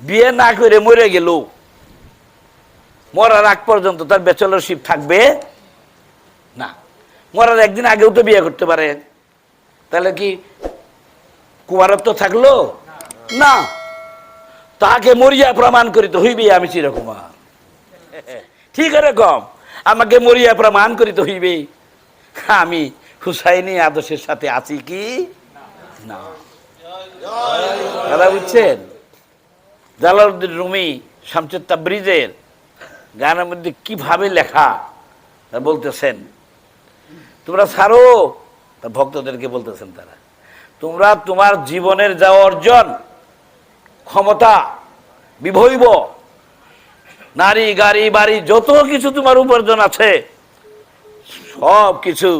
বিয়ে না করে মরে গেল, মরার আগ পর্যন্ত তার ব্যাচেলরশিপ থাকবে? না। মরার একদিন আগেও তো বিয়ে করতে পারে। তাহলে কি কুমারত্ব থাকল? না। তাকে মরিয়া প্রমাণ করিতে হইবে আমি চিরকুমার। ঠিক এরকম। আমাকে মরিয়া প্রমাণ করিতে হইবে। আমি হুসাইনি আদর্শের সাথে আছি কি? না। দাদা বুঝছেন? জালালউদ্দিন রুমি শামসুদ তাবরিজের গানের মধ্যে কীভাবে লেখা বলতেছেন। তোমরা ছাড়ো ভক্তদেরকে বলতেছেন তারা। তোমরা তোমার জীবনের যা অর্জন, ক্ষমতা, বিভৈব, নারী, গাড়ি, বাড়ি, যত কিছু তোমার উপার্জন আছে, সব কিছু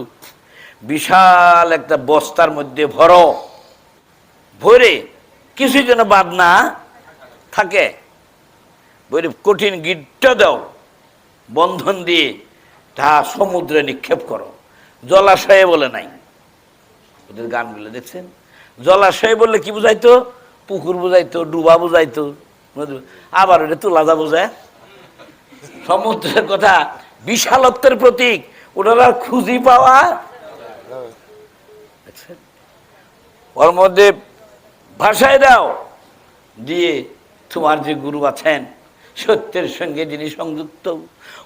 বিশাল একটা বস্তার মধ্যে ভরো। ভরে কিছু যেন বাদ না থাকে। বলে, কঠিন গিট্ট দাও, বন্ধন দিয়ে তা সমুদ্রে নিক্ষেপ করো। জলাশয়ে বলে নাই। ওদের গানগুলো দেখছেন? জলাশয়ে বললে কি বুঝাইতো? পুকুর বুঝাইতো, ডুবা বুঝাইতো। আবার ওটা তোলাজা বোঝায়। সমুদ্রের কথা, বিশালত্বের প্রতীক আর খুঁজি পাওয়া। ওর মধ্যে ভাষায় দাও, দিয়ে তোমার যে গুরু আছেন, সত্যের সঙ্গে যিনি সংযুক্ত,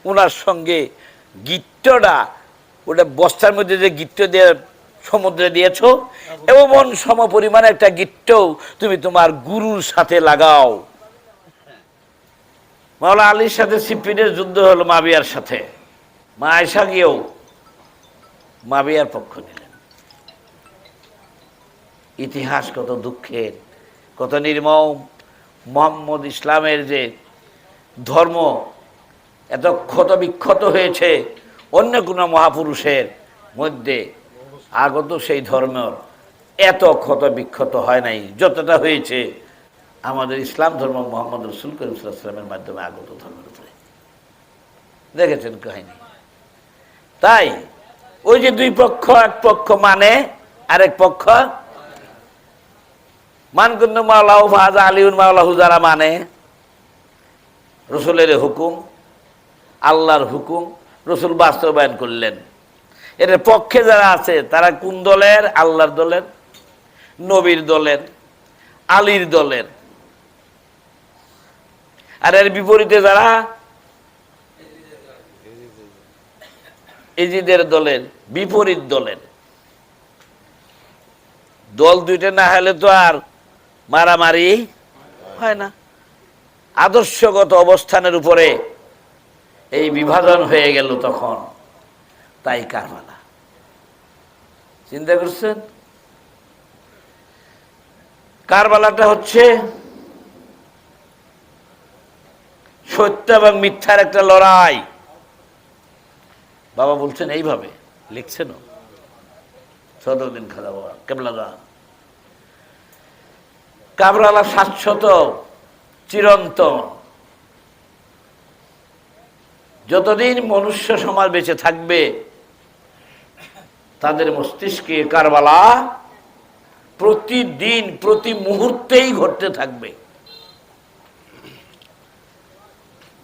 ওনার সঙ্গে গিট্টটা, ওটা বস্তার মধ্যে যে গিট্ট দিয়ে সমুদ্রে দিয়েছ এবং সম পরিমাণে একটা গিট্ট তুমি তোমার গুরুর সাথে লাগাও। মাওলা আলীর সাথে সিপিনের যুদ্ধ হলো মাবিয়ার সাথে। মা আয়সা গিয়েও মাবিয়ার পক্ষ নিলেন। ইতিহাস কত দুঃখের, কত নির্মম মোহাম্মদ ইসলামের যে ধর্ম এত ক্ষত বিক্ষত হয়েছে অন্য কোনো মহাপুরুষের মধ্যে, আগত সেই ধর্ম এত ক্ষত বিক্ষত হয় নাই। যতটা হয়েছে, আমাদের ইসলাম ধর্ম মোহাম্মদ রসুল করিম সাল্লামের মাধ্যমে আগত ধর্মের উপরে। দেখেছেন কাহিনী? তাই, ওই যে দুই পক্ষ, এক পক্ষ মানে আরেক পক্ষ মানকুন্দ মাওলাহ ফাজা আলিউন, মাওলাহু যারা মানে রসুলের হুকুম, আল্লাহর হুকুম, রসুল বাস্তবায়ন করলেন। এর পক্ষে যারা আছে, তারা কোন দলের? আল্লাহর দলের, নবীর দলের, আলীর দলের। আর এর বিপরীতে যারা? এজিদের দলের, বিপরীত দলের। দল দুইটা না হলে তো আর মারামারি হয় না। আদর্শগত অবস্থানের উপরে এই বিভাজন হয়ে গেল তখন। তাই কারবালা। চিন্তা করছেন? কারবালাটা হচ্ছে সত্য এবং মিথ্যার একটা লড়াই। বাবা বলছেন এইভাবে লিখছেন সদরদিন খাজা বাবা কেবলা কাবরালা শাশ্বত চিরন্ত যতদিন মনুষ্য সমাজ বেঁচে থাকবে, তাদের মস্তিষ্কে কারবালা প্রতিদিন, প্রতি মুহূর্তেই ঘটতে থাকবে।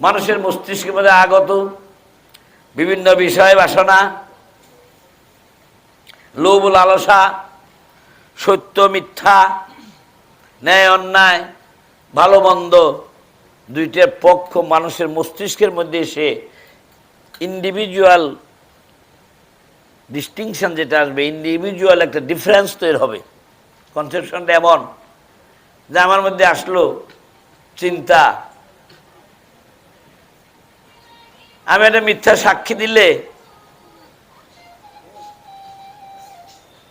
মানুষের মস্তিষ্কের মধ্যে আগত বিভিন্ন বিষয়, বাসনা, লোভ, লালসা, সত্য, মিথ্যা ন্যায়, অন্যায়, ভালো, মন্দ দুইটার পক্ষ মানুষের মস্তিষ্কের মধ্যে এসে ইন্ডিভিজুয়াল ডিস্টিংশন যেটা আসবে ইন্ডিভিজুয়াল একটা ডিফারেন্স তৈরি হবে। কনসেপশনটা এমন যে আমার মধ্যে আসলো চিন্তা। আমি একটা মিথ্যা সাক্ষী দিলে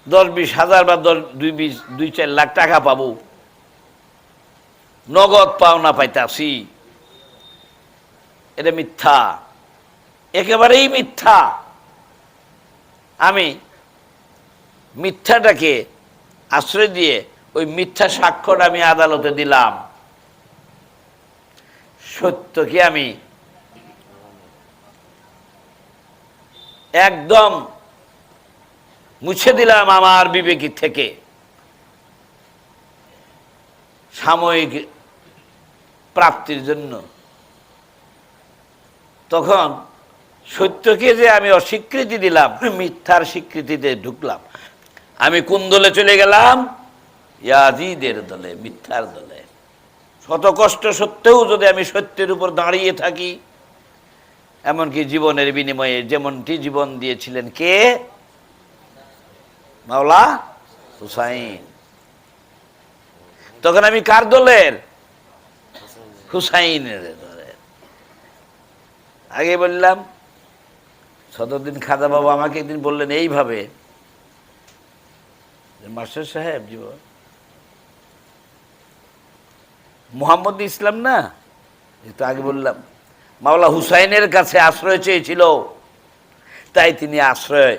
দশ বিশ হাজার বা দশ, দুই বিশ, দুই চার লাখ টাকা পাবো। নগদ পাওনা পাইতাছি। এটা মিথ্যা। একেবারেই মিথ্যা। আমি মিথ্যাটাকে আশ্রয় দিয়ে ওই মিথ্যা সাক্ষ্যটা আমি আদালতে দিলাম। সত্যকে আমি একদম মুছে দিলাম আমার বিবেকী থেকে। সাময়িক প্রাপ্তির জন্য। তখন সত্যকে যে আমি অস্বীকৃতি দিলাম, মিথ্যার স্বীকৃতিতে ঢুকলাম। আমি কোন দলে চলে গেলাম? ইয়াজিদের দলে, মিথ্যার দলে। শত কষ্ট সত্ত্বেও যদি আমি সত্যের উপর দাঁড়িয়ে থাকি, এমনকি জীবনের বিনিময়ে যেমনটি জীবন দিয়েছিলেন কে? মাওলা হুসাইন। তখন আমি কার দলের? হুসাইনের দলের। আগে বললাম সদরদিন খাদা বাবা আমাকে একদিন বললেন এইভাবে মাস্টার সাহেব জীবন মোহাম্মদ ইসলাম না? তো আগে বললাম, মাওলা হুসাইনের কাছে আশ্রয় চেয়েছিল, তাই তিনি আশ্রয়,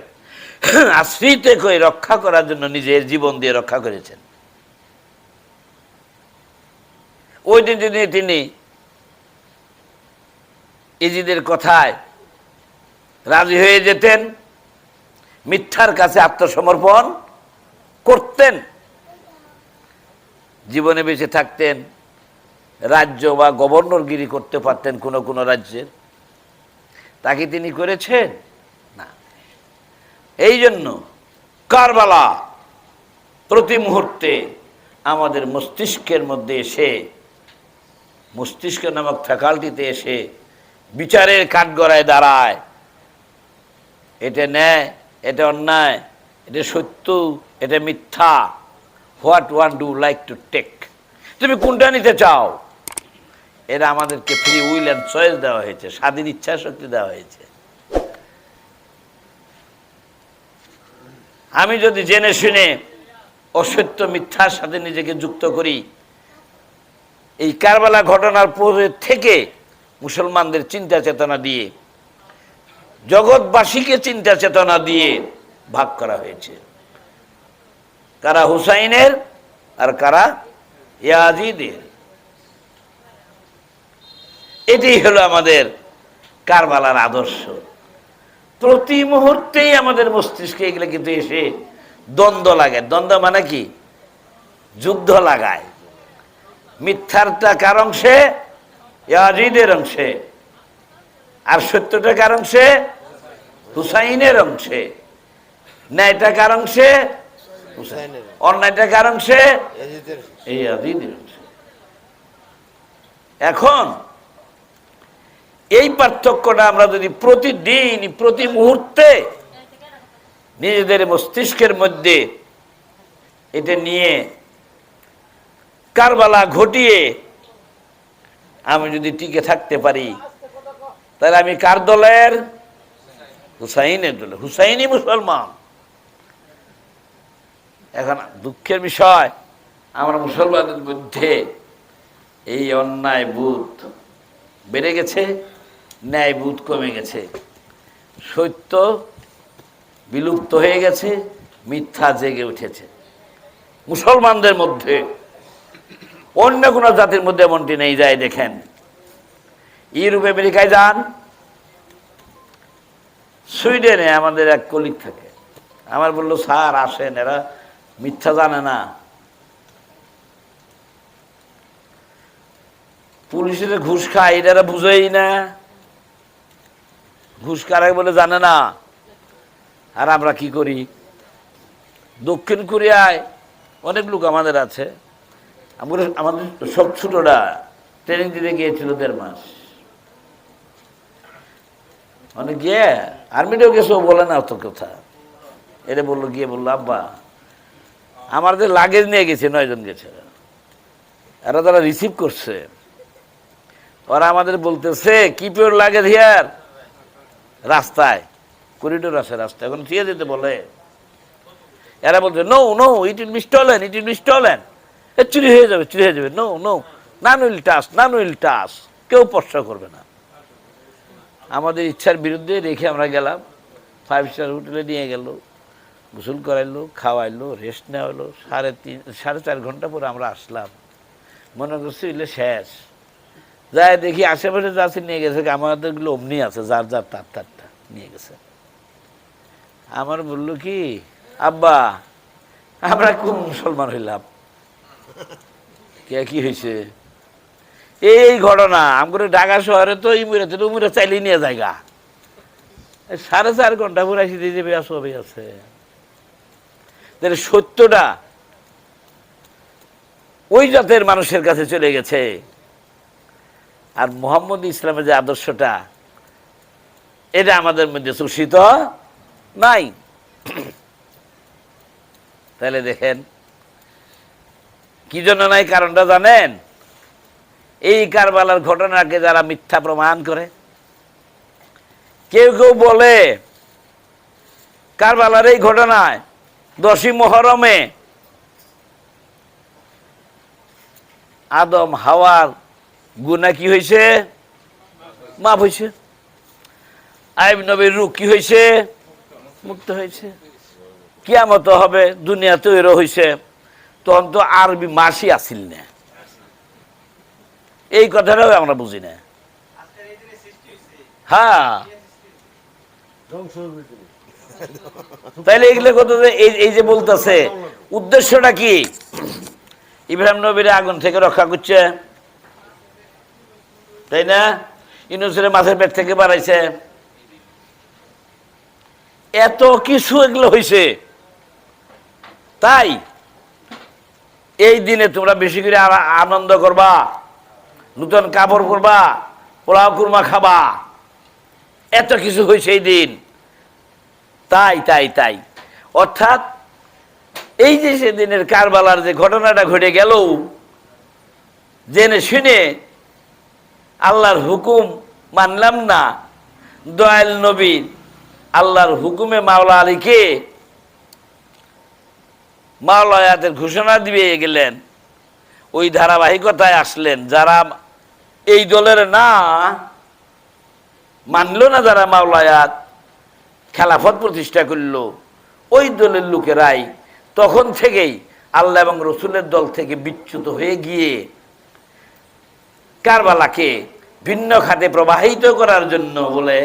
আশ্রিত করে রক্ষা করার জন্য নিজের জীবন দিয়ে রক্ষা করেছেন। ওই দিন যদি তিনি ইজিদের কথায় রাজি হয়ে যেতেন, মিথ্যার কাছে আত্মসমর্পণ করতেন, জীবনে বেঁচে থাকতেন, রাজ্য বা গভর্নরগিরি করতে পারতেন কোনো কোনো রাজ্যের তাকে তিনি করেছেন? না। এই জন্য কারবালা প্রতি মুহূর্তে আমাদের মস্তিষ্কের মধ্যে এসে মস্তিষ্ক নামক ফ্যাকাল্টিতে এসে বিচারের কাঠগড়ায় দাঁড়ায়। এটা ন্যায়, এটা অন্যায়, এটা সত্য, এটা মিথ্যা। What one do like to take? তুমি কোনটা নিতে চাও? এরা আমাদেরকে ফ্রি উইল অ্যান্ড চয়েস দেওয়া হয়েছে, স্বাধীন ইচ্ছা শক্তি দেওয়া হয়েছে। আমি যদি জেনে শুনে অসত্য মিথ্যার সাথে নিজেকে যুক্ত করি এই কারবালা ঘটনার পরে থেকে মুসলমানদের চিন্তা চেতনা দিয়ে, জগৎবাসীকে চিন্তা চেতনা দিয়ে ভাগ করা হয়েছে। কারা হুসাইনের আর কারা ইয়াজিদের। এটাই হলো আমাদের কারবালার আদর্শ। প্রতি মুহূর্তেই আমাদের মস্তিষ্কে এগুলো কিন্তু এসে দ্বন্দ্ব লাগে। দ্বন্দ্ব মানে কি? যুদ্ধ লাগায়। মিথ্যারটা কার অংশে, ইয়াজিদের অংশে। আর সত্যটা কার অংশে, হুসাইনের অংশে। ন্যায়টা কার অংশে অন্যায়টা কার অংশে এখন, এই পার্থক্যটা আমরা যদি প্রতিদিন প্রতি মুহূর্তে নিজেদের মস্তিষ্কের মধ্যে এটা নিয়ে কারবালা ঘটিয়ে আমি যদি টিকে থাকতে পারি, তাহলে আমি কার দলের? হুসাইনের দলে হুসাইনি মুসলমান। এখন দুঃখের বিষয়, আমরা মুসলমানের মধ্যে এই অন্যায় বুধ বেড়ে গেছে, ন্যায় বুধ কমে গেছে। সত্য বিলুপ্ত হয়ে গেছে, মিথ্যা জেগে উঠেছে। মুসলমানদের মধ্যে অন্য কোনো জাতির মধ্যে এমনটি নেই যায় দেখেন। ইউরোপ, আমেরিকায় যান। সুইডেনে আমাদের এক কলিগ থাকে। আমার বলল, স্যার, আসেন, এরা মিথ্যা জানে না। পুলিশের ঘুষ খায় এরা বুঝেই না। ঘুষ কারাই বলে, জানে না। আর আমরা কি করি? দক্ষিণ কোরিয়ায় অনেক লোক আমাদের আছে। আমরা আমাদের সব ছোটরা ট্রেনিং দিতে গিয়েছিল দেড় মাস। অনেক গিয়ে আর্মিটাও গেছে বলে না অত কথা। এটা বলল, গিয়ে বলল, আব্বা, আমার যে লাগেজ নিয়ে গেছে নয়জন গেছে। এরা তারা রিসিভ করছে, ওরা আমাদের বলতেছে কি পিওর লাগেজ হিয়ার রাস্তায় করিডোর আছে রাস্তায়। এখন থিয়ে দিতে বলে। এরা বলছে no no it it will be stolen এ চুরি হয়ে যাবে, চুরি হয়ে যাবে। নো নো নান উইল টাস নান উইল টাস কেউ স্পর্শ করবে না। আমাদের ইচ্ছার বিরুদ্ধে রেখে আমরা গেলাম। ফাইভ স্টার হোটেলে নিয়ে গেল, গোসল করাইলো, খাওয়াইলো রেস্ট নেওয়া হলো সাড়ে তিন, সাড়ে চার ঘণ্টা পরে আমরা আসলাম। মনে করছি এলে শেষ। যাই দেখি আশেপাশে যাচ্ছে নিয়ে গেছে, আমাদেরগুলো অমনি আছে, যার যার তার তারটা নিয়ে গেছে। আমার বলল কি, আব্বা, আমরা কোন মুসলমান হইলাম? কে, কি হয়েছে? এই ঘটনা আমগুলো ঢাকা শহরে তো ইমুরাতে উমুরা চাইলেই নিয়ে জায়গা সাড়ে চার ঘণ্টা পরে আসি দিয়ে যাবে আছে। তাহলে সত্যটা ওই জাতের মানুষের কাছে চলে গেছে। আর মোহাম্মদ ইসলামের যে আদর্শটা, এটা আমাদের মধ্যে সুশিত নাই। তাহলে দেখেন কি জন্য নাই কারণটা জানেন? এই কারবালার ঘটনাকে যারা মিথ্যা প্রমাণ করে, কেউ কেউ বলে, কারবালার এই ঘটনায় দশই মহরমে আদম হাওয়ার গুণা কি হয়েছে মাপ হয়েছে আইব নবীর রূপ কি হয়েছে মুক্ত হয়েছে কিয়ামত হবে, দুনিয়া তৈরি হয়েছে তখন তো আরবি মাসি আসিল না। এই কথাটাও আমরা বুঝি না। হ্যাঁ। তাইলে এগুলো এই এই যে বলতেছে, উদ্দেশ্যটা কি? ইব্রাহিম নবীর আগুন থেকে রক্ষা করছে। তাই না? ইউনুসের মাছের পেট থেকে বাড়াইছে। এত কিছু এগুলো হয়েছে তাই এই দিনে তোমরা বেশি করে আনন্দ করবা, নূতন কাপড় পরবা, পোলাও কুরমা খাবা। এত কিছু হয়েছে এই দিন। তাই তাই তাই। অর্থাৎ এই যে সেদিনের কারবালার যে ঘটনাটা ঘটে গেল, জেনে শুনে আল্লাহর হুকুম মানলাম না। দয়াল নবী আল্লাহর হুকুমে মাওলা আলীকে মাওলায়াতের ঘোষণা দিয়ে গেলেন। ওই ধারাবাহিকতায় আসলেন। যারা এই দলের না, মানলো না যারা মাওলায়াত, খেলাফত প্রতিষ্ঠা করল, ওই দলের লোকেরাই তখন থেকেই আল্লাহ এবং রসুলের দল থেকে বিচ্যুত হয়ে গিয়ে কারবালাকে ভিন্ন খাতে প্রবাহিত করার জন্য বলে,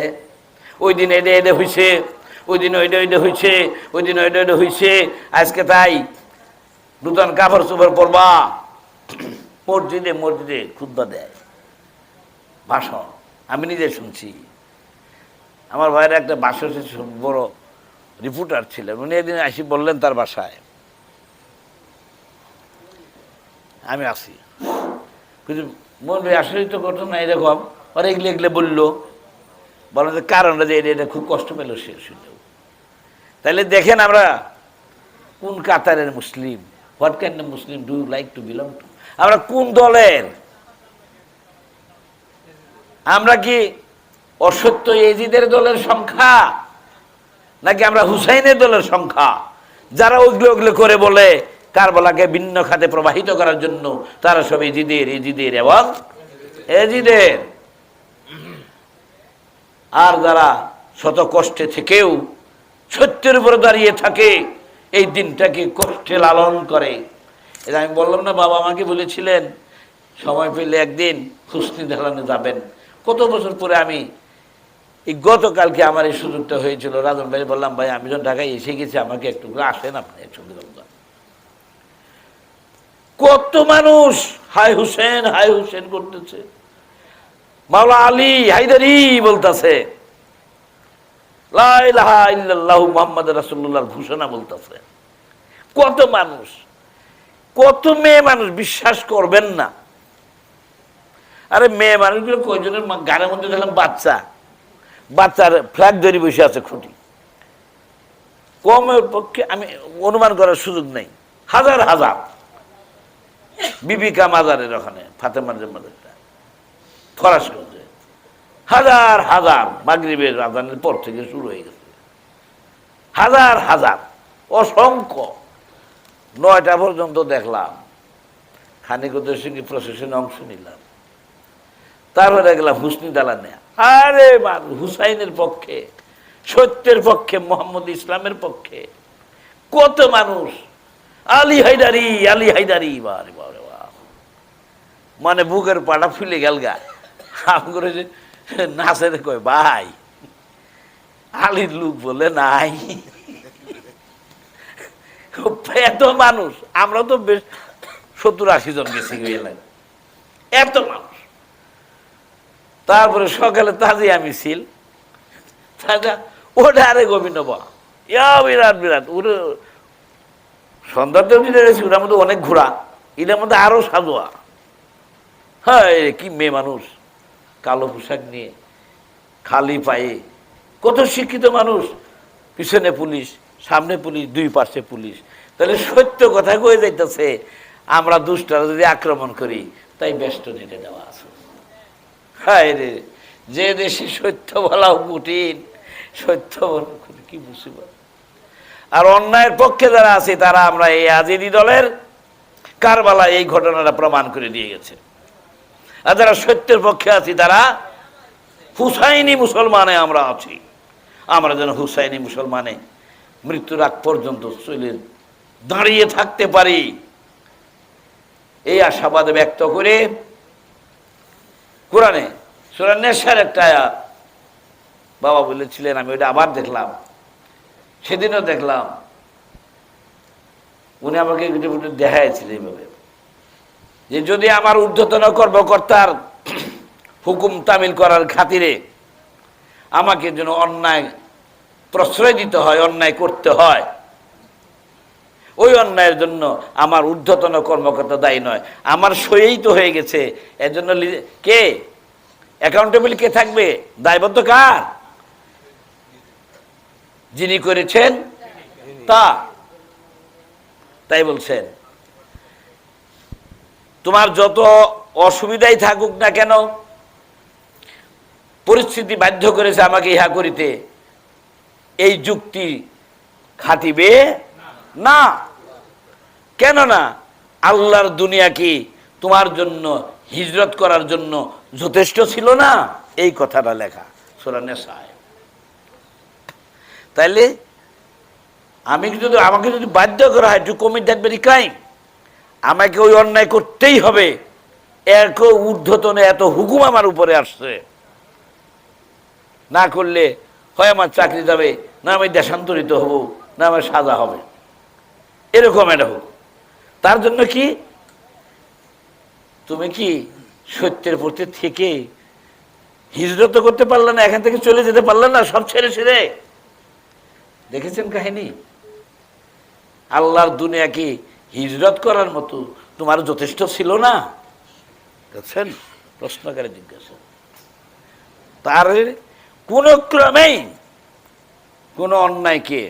ওই দিন এডে এডে হয়েছে ওই দিন ওইটা ওইটা হয়েছে ওই দিন ওইটা ওইটা হয়েছে আজকে তাই নূতন কাপড় চোপড় পরবা। মসজিদে মসজিদে খুদ্া দেয়। ভাষণ আমি নিজে শুনছি। আমার ভাইয়ের একটা বাসা বড় রিপোর্টার ছিলেন। উনি একদিন আসি বললেন তার বাসায়। আমি আসি। কিন্তু মন ভাই, আসলেই তো ঘটনা এরকম। আর এগুলো বলল। বলেন কারণটা যে এটা খুব কষ্ট পেল সে শুনেও তাহলে দেখেন আমরা কোন কাতারের মুসলিম? What can Muslim do like to belong to আমরা কোন দলের? আমরা কি অসত্য এজিদের দলের সংখ্যা? নাকি আমরা হুসাইনের দলের সংখ্যা? যারা ওইগুলো ওগুলো করে বলে কারবালাকে ভিন্ন খাতে প্রবাহিত করার জন্য তারা সব এজিদের এজিদের এবং এজিদের আর যারা শত কষ্টে থেকেও সত্যের উপরে দাঁড়িয়ে থাকে, এই দিনটাকে কষ্টে লালন করে। এটা আমি বললাম না, বাবা আমাকে বলেছিলেন, সময় পেলে একদিন হুসনি ঢালানে যাবেন। কত বছর পরে আমি, এই গতকালকে আমার এই সুযোগটা হয়েছিল। রাজন ভাই বললাম, ভাই, আমি যখন ঢাকায় এসে গেছি, আমাকে একটু করে আসেন আপনি একসঙ্গে কত মানুষ হাই হুসেন হাই হুসেন করতেছে। মাওলা আলী হায়দারি বলতেছে মোহাম্মদ রাসুল্লাহর ঘোষণা বলতেছে। কত মানুষ, কত মেয়ে মানুষ বিশ্বাস করবেন না। আরে মেয়ে মানুষগুলো কয়জনের গানের মধ্যে দেখলাম বাচ্চা। বাচ্চার ফ্ল্যাগ ধরে বসে আছে খুঁটি। কমের পক্ষে আমি অনুমান করার সুযোগ নেই। হাজার হাজার। বিবিকা মাজারের ওখানে ফাতেমার যে মাজারটা ফরাসগঞ্জে। হাজার হাজার মাগরিবের আজানের পর থেকে শুরু হয়ে গেছে। হাজার হাজার, অসংখ্য। নয়টা পর্যন্ত দেখলাম। খানিকদের সঙ্গে প্রশাসনে অংশ নিলাম। তারপরে গেলাম হুসনি দালানে আরে মানুষ হুসাইনের পক্ষে, সত্যের পক্ষে, মোহাম্মদ ইসলামের পক্ষে। কত মানুষ। আলী হায়দারি আলী হায়দারি, বারে বারে মানে বুকের পাটা ফুলে গেল গা। আমি করে যে নাচে কয়, ভাই, আলির লোক বলে নাই। এত মানুষ, আমরা তো বেশ সত্তর আশি জন গেছি এলাকায়। এত মানুষ। তারপরে সকালে তাজিয়া মিছিল। তাজা, ওটা আরেক অভিনব ইয়া বিরাট বিরাট। ওর সন্ধ্যাতে গেছি, ওটার মধ্যে অনেক ঘোরা এটার মধ্যে আরও সাজোয়া হ্যাঁ কি মেয়ে মানুষ। কালো পোশাক নিয়ে, খালি পায়ে। কত শিক্ষিত মানুষ। পিছনে পুলিশ, সামনে পুলিশ, দুই পাশে পুলিশ। তাহলে সত্য কথা কয়ে যাইতেছে, আমরা দুষ্টারা যদি আক্রমণ করি, তাই ব্যস্ত নিতে দেওয়া আছে। হায় রে, যে দেশে সত্য বলাও কঠিন, সত্য বলা কি বুঝিব আর অন্যায়ের পক্ষে যারা আছে, তারা আমরা এই আজেদি দলের কারবালা এই ঘটনাটা প্রমাণ করে দিয়ে গেছে। আর যারা সত্যের পক্ষে আছি, তারা হুসাইনি মুসলমানে আমরা আছি। আমরা যেন হুসাইনি মুসলমানে মৃত্যুর আগ পর্যন্ত চলে দাঁড়িয়ে থাকতে পারি। এই আশাবাদ ব্যক্ত করে কোরআনে সুরান নেশার একটা বাবা বলেছিলেন, আমি ওটা আবার দেখলাম, সেদিনও দেখলাম। উনি আমাকে দেখাইছিলেন এইভাবে যে যদি আমার ঊর্ধ্বতন কর্মকর্তার হুকুম তামিল করার খাতিরে আমাকে যেন অন্যায় প্রশ্রয় দিতে হয়, অন্যায় করতে হয়, ওই অন্যায়ের জন্য আমার ঊর্ধ্বতন কর্মকর্তা দায়ী নয়। আমার সইয়েই তো হয়ে গেছে। এর জন্য কে? অ্যাকাউন্টেবল কে থাকবে? দায়বদ্ধ কার? যিনি করেছেন তা। তাই বলছেন। তোমার যত অসুবিধাই থাকুক না কেন, পরিস্থিতি বাধ্য করেছে আমাকে ইহা করিতে। এই যুক্তি খাটিবে? না। কেন না আল্লাহর দুনিয়া কি তোমার জন্য, হিজরত করার জন্য যথেষ্ট ছিল না? এই কথাটা লেখা সোরানে সাহেব তাইলে আমি যদি, আমাকে যদি বাধ্য করা হয় to commit that very crime আমাকে ওই অন্যায় করতেই হবে। এক ঊর্ধ্বতনে এত হুকুম আমার উপরে আসছে। না করলে হয় আমার চাকরি যাবে, না আমি দেশান্তরিত হব, না আমার সাজা হবে। এরকম একটা হোক। তার জন্য কি? তুমি কি সত্যের প্রতি থেকে হিজরত করতে পারলে না, এখান থেকে চলে যেতে পারলে না, সব ছেড়ে ছেড়ে? দেখেছেন কাহিনী? আল্লাহর দুনিয়া কি হিজরত করার মতো তোমার যথেষ্ট ছিল না? দেখছেন? প্রশ্নকারী জিজ্ঞাসা। তার কোন ক্রমেই কোন অন্যায়কে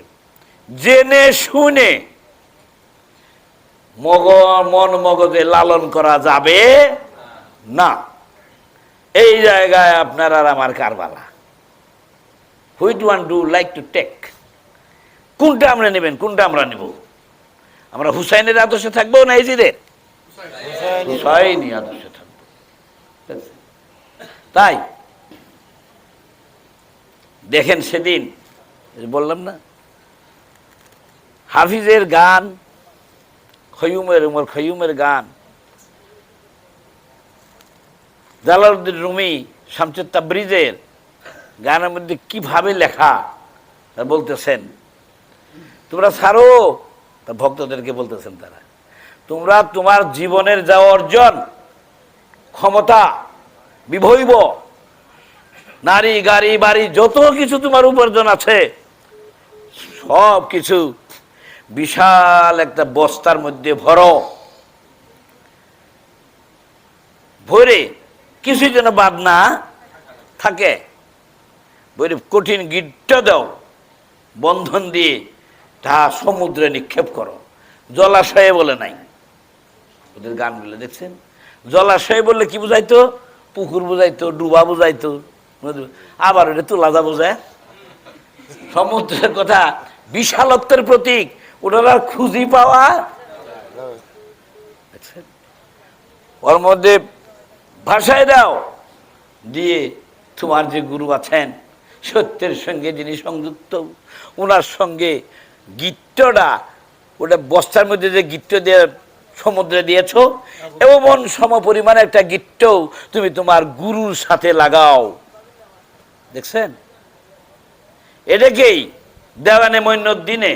জেনে শুনে মগ মন মগজে লালন করা যাবে না। এই জায়গায় আপনার আর আমার Karbala. Which one do like to take. কোনটা আমরা নেবেন কোনটা আমরা নেব? আমরা হুসাইনের আদর্শে থাকব না ইজিদের? হুসাইনি আদর্শে থাকব। তাই দেখেন সেদিন বললাম না হাফিজের গান খয়ুমের উমর খয়ুমের গান জালালউদ্দিন রুমি শামসুদ তাবরিজের গানের মধ্যে কীভাবে লেখা বলতেছেন। তোমরা ছাড়ো তা ভক্তদেরকে বলতেছেন তারা, তোমরা তোমার জীবনের যা অর্জন, ক্ষমতা, বিভৈব, নারী, গাড়ি, বাড়ি, যত কিছু তোমার উপার্জন আছে, সব কিছু বিশাল একটা বস্তার মধ্যে ভরো। ভরে কিছু যেন বাদ না থাকে। ভরে কঠিন গিট্ট দাও, বন্ধন দিয়ে তা সমুদ্রে নিক্ষেপ করো। জলাশয়ে বলে নাই। ওদের গানগুলো দেখছেন? জলাশয়ে বললে কি বুঝাইতো? পুকুর বুঝাইতো, ডুবা বুঝাইতো। আবার ওটা তোলাজা বোঝায়। সমুদ্রের কথা, বিশালত্বের প্রতীক আর খুঁজি পাওয়া? ওর মধ্যে ভাষায় দাও, দিয়ে তোমার যে গুরু আছেন, সত্যের সঙ্গে যিনি সংযুক্ত ওনার সঙ্গে গিট্টটা, ওটা বস্তার মধ্যে যে গিট্ট দিয়ে সমুদ্রে দিয়েছ এবং সম পরিমাণে একটা গিট্টও তুমি তোমার গুরুর সাথে লাগাও। দেখছেন? এটাকেই দেওয়ানে মৈনুদ্দিনে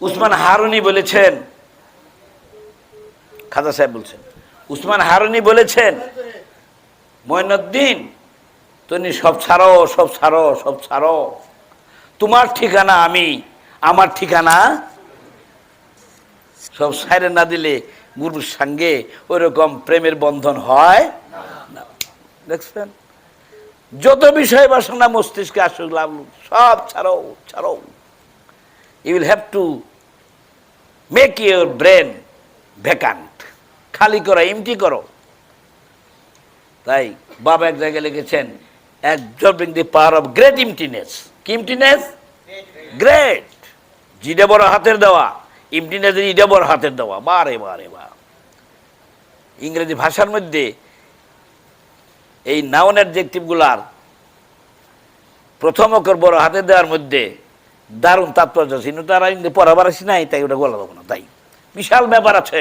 উসমান হারুনি বলেছেন, খাজা সাহেব বলছেন, উসমান হারুনি বলেছেন ময়নুদ্দিন তুমি সব ছাড়ো সব ছাড়ো সব ছাড়ো। তোমার ঠিকানা আমি, আমার ঠিকানা? সব সাইরে না দিলে গুরুর সঙ্গে ওইরকম প্রেমের বন্ধন হয় না। দেখছেন? যত বিষয় বাসনা মস্তিষ্কে আসুক সব ছাড়ো ছাড়ো। You will have to make your brain vacant খালি করো এমটি করো। তাই বাবা এক জায়গায় লিখেছেন absorbing the power of great emptiness কি ইমটিনেস গ্রেট জিডে বড় হাতের দেওয়া। ইডে বড় হাতের দেওয়া। বারে বারে বা ইংরেজি ভাষার মধ্যে এই নাউন অ্যাডজেক্টিভগুলার প্রথম অক্ষর বড় হাতে দেওয়ার মধ্যে দারুণ তাৎপর্য কিন্তু তারা কিন্তু পড়াবার আসি নাই, তাই ওটা বলা দেবো না, তাই। বিশাল ব্যাপার আছে।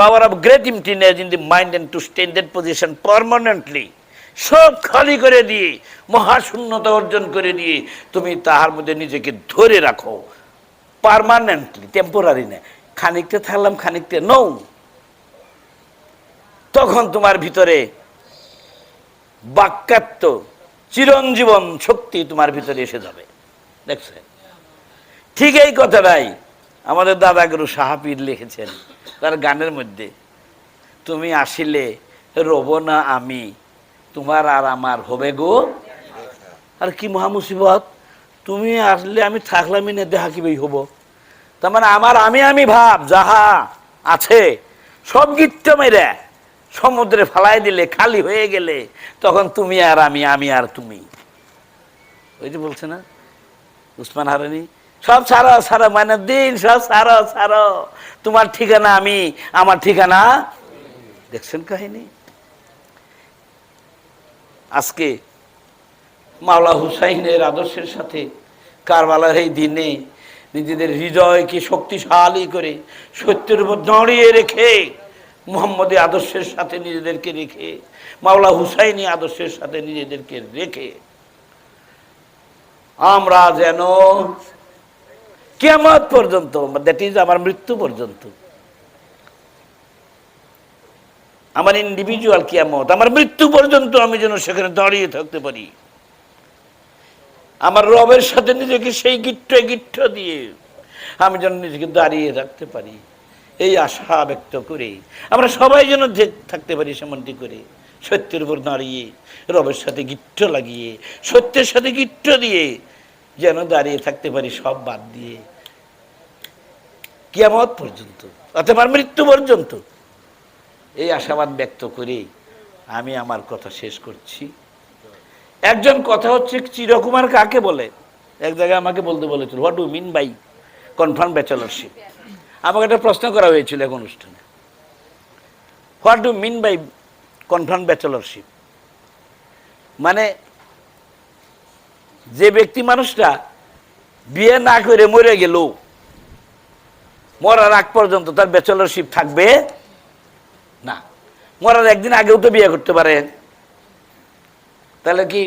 Power of great emptiness in the mind and to stay in that position permanently. সব খালি করে দিয়ে, মহাশূন্যতা অর্জন করে দিয়ে তুমি তাহার মধ্যে নিজেকে ধরে রাখো। পারমানেন্টলি টেম্পোরারি না। খানিকতে থাকলাম খানিকতে নৌ তখন তোমার ভিতরে বাক্যাত্ম, চিরঞ্জীবন শক্তি তোমার ভিতরে এসে যাবে। দেখছে? ঠিক এই কথাটাই আমাদের দাদাগুরু সাহাপীর লিখেছেন, তার গানের মধ্যে, তুমি আসিলে রব না আমি তোমার আর আমার হবে গো। আর কি মহা মুসিবত? তুমি আসলে আমি থাকলামই না দেহা কীভাবে হব? তার মানে আমার আমি আমি ভাব, যাহা আছে, সব গিট্ট মেরে সমুদ্রে ফালাই দিলে, খালি হয়ে গেলে, তখন তুমি আর আমি আমি আর তুমি। ওই যে বলছে না, উসমান হারানি, সব ছাড়ো সারো মানে দিন সব ছাড়ো ছাড়ো। তোমার ঠিকানা আমি, আমার ঠিকানা, দেখছেন কাহিনী? আজকে মাওলা হুসাইনের আদর্শের সাথে কারবালার এই দিনে নিজেদের হৃদয়কে শক্তিশালী করে সত্যের উপর দাঁড়িয়ে রেখে মোহাম্মদী আদর্শের সাথে নিজেদেরকে রেখে, মাওলা হুসাইনি আদর্শের সাথে নিজেদেরকে রেখে আমরা যেন কেমত পর্যন্ত দ্যাট ইজ আমার মৃত্যু পর্যন্ত আমার ইন্ডিভিজুয়াল কিয়ামত, আমার মৃত্যু পর্যন্ত আমি যেন সেখানে দাঁড়িয়ে থাকতে পারি। আমার রবের সাথে নিজেকে সেই গিট্ট গিট্ট দিয়ে আমি যেন নিজেকে দাঁড়িয়ে রাখতে পারি। এই আশা ব্যক্ত করে আমরা সবাই যেন থাকতে পারি সেমনটি করে, সত্যের উপর দাঁড়িয়ে, রবের সাথে গিট্ট লাগিয়ে, সত্যের সাথে গিট্ট দিয়ে যেন দাঁড়িয়ে থাকতে পারি সব বাদ দিয়ে। কিয়ামত পর্যন্ত, অথবা মৃত্যু পর্যন্ত এই আশাবাদ ব্যক্ত করে আমি আমার কথা শেষ করছি। একজন কথা হচ্ছে, চিরকুমার কাকে বলে? এক জায়গায় আমাকে বলতে বলেছিল what do mean by confirm bachelorship আমাকে একটা প্রশ্ন করা হয়েছিল এক অনুষ্ঠানে। What do mean by confirm bachelorship মানে যে ব্যক্তি মানুষটা বিয়ে না করে মরে গেল মরার আগ পর্যন্ত তার ব্যাচেলরশিপ থাকবে না, মরার একদিন আগেও তো বিয়ে করতে পারে। তাহলে কি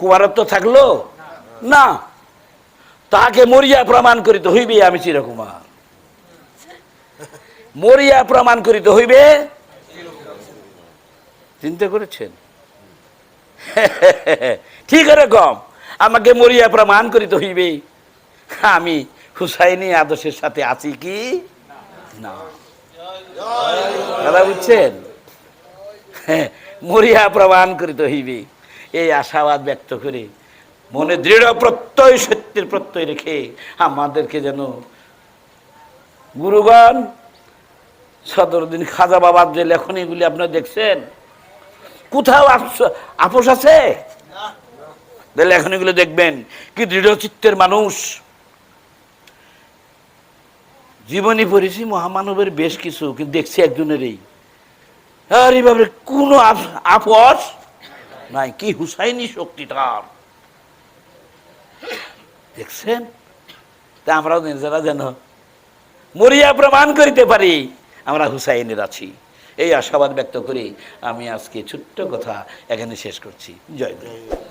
কুমারত্ব থাকল? না। তাকে মরিয়া প্রমাণ করিতে হইবে আমি চিরকুমার। মরিয়া প্রমাণ করিতে হইবে? চিন্তা করেছেন? ঠিক এরকম, আমাকে মরিয়া প্রমাণ করিতে হইবে আমি হুসাইনি আদর্শের সাথে আছি কি? না। দাদা বুঝছেন? মরিয়া প্রমাণ করিতে হইবে। এই আশাবাদ ব্যক্ত করে মনে দৃঢ় প্রত্যয় সত্যের প্রত্যয় রেখে আমাদেরকে যেন গুরুগণ সদরদিন খাজা বাবার যে লেখনীগুলি আপনারা দেখছেন? কোথাও আপোষ আছে? লেখনীগুলো দেখবেন। কি দৃঢ় চিত্তের মানুষ? জীবনী পড়েছি, মহামানবের বেশ কিছু, কিন্তু দেখছি একজনেরই। আর এইভাবে কোনো আপ- আপোষ নাই, কি হুসাইনি শক্তি তার। দেখছেন? তা আমরাও নিজেরা যেন মরিয়া প্রমাণ করিতে পারি, আমরা হুসাইনের আছি। এই আশাবাদ ব্যক্ত করি আমি আজকে ছোট্ট কথা এখানে শেষ করছি। জয় গুরু।